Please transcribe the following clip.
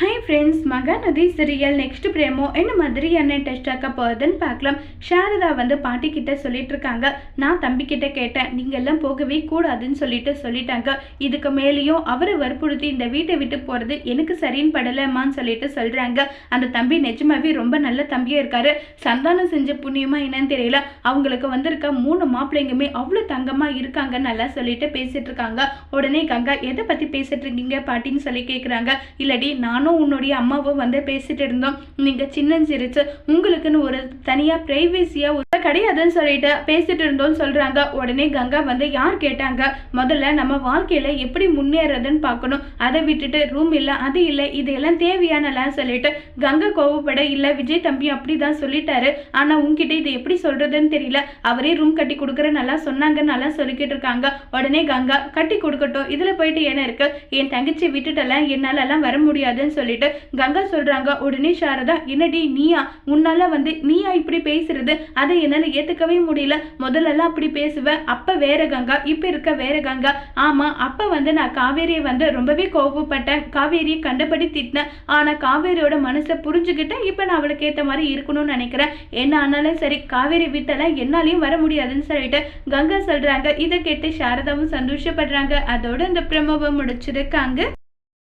Hi friends Mahanadi serial next promo என்ன மாதிரியான test ஆக்க போகுதுன்னு பார்க்கலாம். சாரதா வந்து பாட்டி கிட்ட சொல்லிட்டு இருக்காங்க நான் தம்பி கிட்ட கேட்டேன். நீங்க எல்லாம் போகவே கூடாதுன்னு சொல்லிட்டு சொல்லிட்டாங்க. இதுக்கு மேலேயும் அவரை வற்புறுத்தி இந்த வீட்டை விட்டு போறது எனக்கு சரின்னு படலம்மான்னு சொல்லிட்டு சொல்றாங்க. அந்த தம்பி நிஜமாவே ரொம்ப நல்ல தம்பியா இருக்காரு. சந்தானம் செஞ்ச புண்ணியமா என்னன்னு தெரியல. அவங்களுக்கு வந்திருக்க மூணு மாப்பிள்ளைங்குமே அவ்வளோ தங்கமா இருக்காங்க நல்லா சொல்லிட்டு பேசிட்டு இருக்காங்க உடனே கங்கா எதை பத்தி பேசிட்டு இருக்கீங்க பாட்டின்னு சொல்லி கேட்குறாங்க இல்லடி நானும் உன்னுடைய அம்மாவும் வந்து பேசிட்டு இருந்தோம். நீங்க சின்னஞ்சிரிச்சு உங்களுக்குன்னு ஒரு தனியா ப்ரைவேசியாக கிடையாதுன்னு சொல்லிட்டு பேசிட்டு இருந்தோம்னு சொல்றாங்க. உடனே கங்கா வந்து யார் கேட்டாங்க? முதல்ல நம்ம வாழ்க்கையில எப்படி முன்னேறதுன்னு பார்க்கணும். அதை விட்டுட்டு ரூம் இல்லை அது இல்லை இதெல்லாம் தேவையானலாம் சொல்லிட்டு கங்கா கோவப்பட இல்லை விஜய் தம்பி அப்படிதான் சொல்லிட்டாரு. ஆனா உங்ககிட்ட இது எப்படி சொல்றதுன்னு தெரியல. அவரே ரூம் கட்டி கொடுக்குற நல்லா சொன்னாங்க நல்லா சொல்லிக்கிட்டு இருக்காங்க. உடனே கங்கா கட்டி கொடுக்கட்டும். இதுல போயிட்டு என்ன இருக்கு? என் தங்கச்சி விட்டுட்டெல்லாம் என்னால எல்லாம் வர முடியாதுன்னு சொல்லிட்டு கங்கா சொல்றாங்க. உடனே சாரதா என்னடி நீயா? உன்னால வந்து நீயா இப்படி பேசுறது? அதை என்ன என்னால் ஏற்றுக்கவே முடியல. முதல்லலாம் அப்படி பேசுவேன் அப்போ வேற கங்கா இப்போ இருக்க வேற கங்கா. ஆமாம் அப்போ வந்து நான் காவேரியை வந்து ரொம்பவே கோபப்பட்டேன் காவேரியை கண்டபடி திட்டினேன். ஆனால் காவேரியோட மனசை புரிஞ்சுக்கிட்டேன். இப்போ நான் அவளுக்கு ஏற்ற மாதிரி இருக்கணும்னு நினைக்கிறேன். என்ன ஆனாலும் சரி காவேரி வீட்டெல்லாம் என்னாலையும் வர முடியாதுன்னு சொல்லிட்டு கங்கா சொல்கிறாங்க இதை கேட்டு சாரதாவும் சந்தோஷப்படுறாங்க. அதோட இந்த பிரமவை முடிச்சிருக்காங்க.